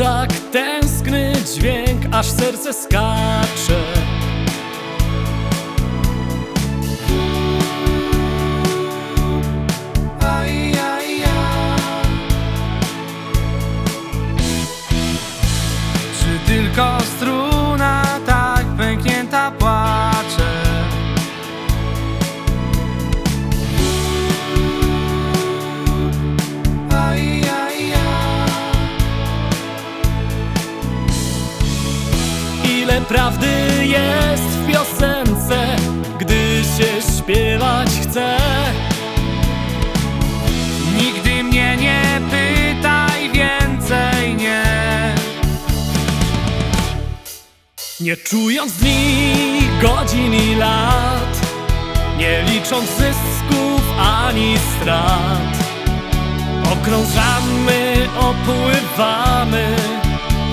tak tęskny dźwięk, aż serce skacze. Prawdy jest w piosence, gdy się śpiewać chce. Nigdy mnie nie pytaj więcej, nie. Nie czując dni, godzin i lat, nie licząc zysków ani strat. Okrążamy, opływamy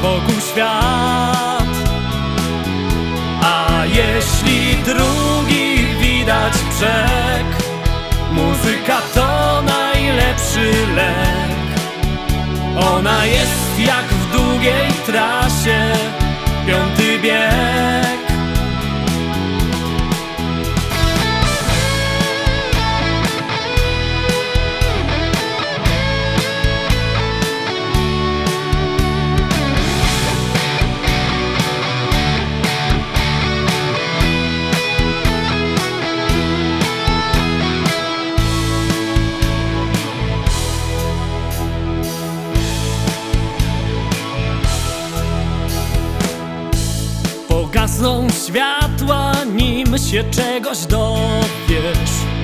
wokół świat. Brzeg, muzyka to najlepszy lek. Ona jest jak w długiej trasie, piąty bieg. Pogasną światła, nim się czegoś dowiesz.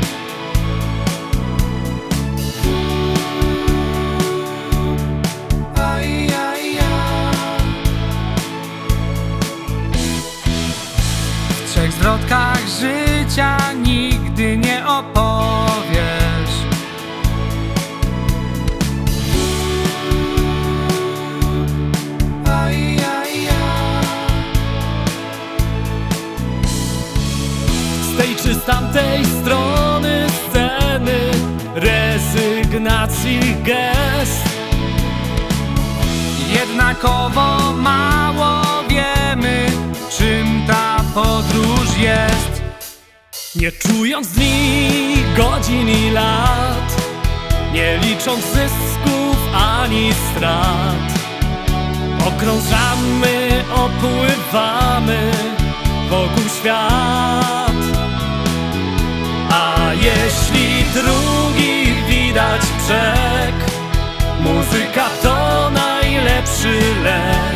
Z tamtej strony sceny rezygnacji gest. Jednakowo mało wiemy, czym ta podróż jest. Nie czując dni, godzin i lat, nie licząc zysków ani strat. Okrążamy, opływamy muzyka to najlepszy lek.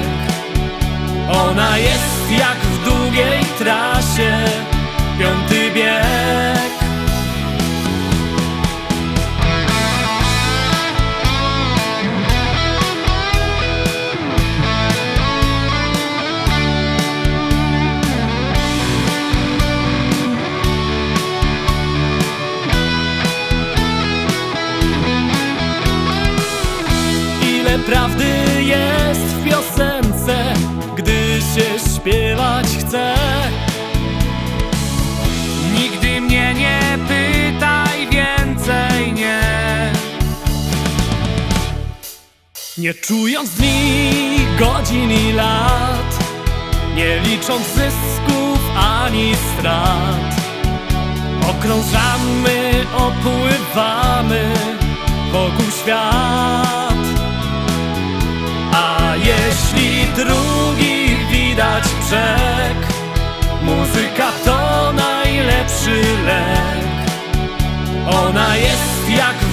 Ona jest jak w długiej trasie, piąty bieg. Prawdy jest w piosence, gdy się śpiewać chce. Nigdy mnie nie pytaj więcej, nie. Nie czując dni, godzin i lat, nie licząc zysków ani strat. Okrążamy, opływamy wokół świat. drugi widać brzeg. Muzyka to najlepszy lek Ona jest jak